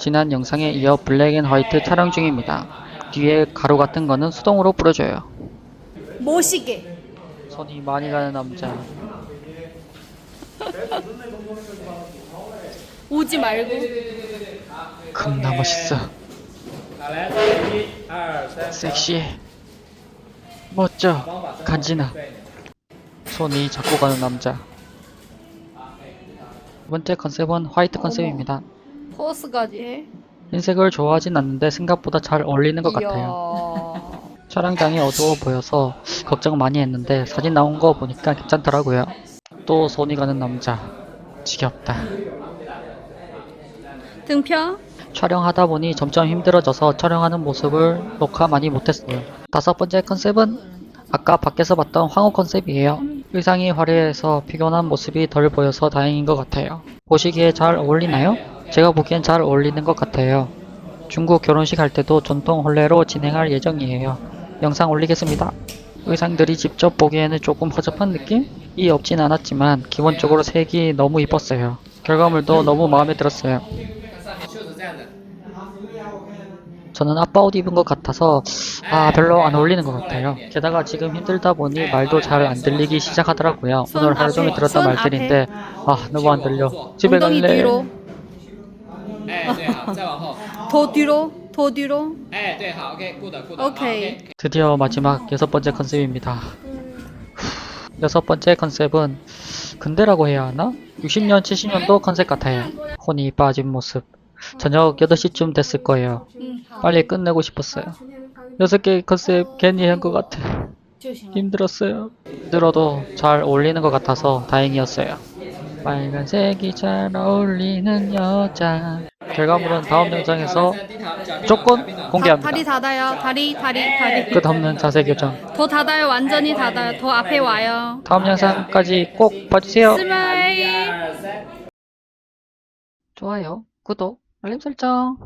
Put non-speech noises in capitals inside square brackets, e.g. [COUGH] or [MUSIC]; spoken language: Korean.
지난 영상에 이어 블랙 앤 화이트 촬영 중입니다. 뒤에 가루 같은 거는 수동으로 뿌려줘요. 모시게. 손이 많이 가는 남자. [LAUGHS] 오지 말고. 겁나 멋있어. 섹시해. 멋져. 간지나. 손이 잡고 가는 남자. 두 번째 컨셉은 화이트 컨셉입니다. 포스까지 해. 흰색을 좋아하진 않는데 생각보다 잘 어울리는 것 같아요. 이야. 촬영장이 어두워 보여서 걱정 많이 했는데 사진 나온 거 보니까 괜찮더라고요. 또 손이 가는 남자. 지겹다. 등펴. 촬영하다 보니 점점 힘들어져서 촬영하는 모습을 녹화 많이 못했어요. 다섯 번째 컨셉은 아까 밖에서 봤던 황후 컨셉이에요. 의상이 화려해서 피곤한 모습이 덜 보여서 다행인 것 같아요. 보시기에 잘 어울리나요? 제가 보기엔 잘 어울리는 것 같아요. 중국 결혼식 할 때도 전통 혼례로 진행할 예정이에요. 영상 올리겠습니다. 의상들이 직접 보기에는 조금 허접한 느낌이 없진 않았지만 기본적으로 색이 너무 이뻤어요. 결과물도 너무 마음에 들었어요. 저는 아빠 옷 입은 것 같아서 아 별로 안 어울리는 것 같아요. 게다가 지금 힘들다 보니 말도 잘 안 들리기 시작하더라고요. 오늘 하루 종일 들었던 말들인데 아 너무 안 들려. 집에 갈래. 뒤로. 哎，对，好，再往后， 더 뒤로. 더 뒤로. 哎，对，好，OK，good，good， 오케이. 드디어 마지막 여섯 번째 컨셉입니다. 후, 여섯 번째 컨셉은 근대라고 해야 하나? 60년, 70년도 컨셉 같아요. 혼이 빠진 모습. 저녁 8시쯤 됐을 거예요. 응. 빨리 끝내고 싶었어요. 여섯 개의 컨셉 괜히 한 것 같아. 힘들었어요. 힘들어도 잘 어울리는 것 같아서 다행이었어요. 빨간색이 잘 어울리는 여자. 결과물은 다음 영상에서 조건 공개합니다. 다리 닫아요. 다리, 다리, 다리. 끝 없는 자세 교정. 더 닫아요. 완전히 닫아요. 더 앞에 와요. 다음 영상까지 꼭 봐주세요. 스마일. 좋아요, 구독, 알림 설정.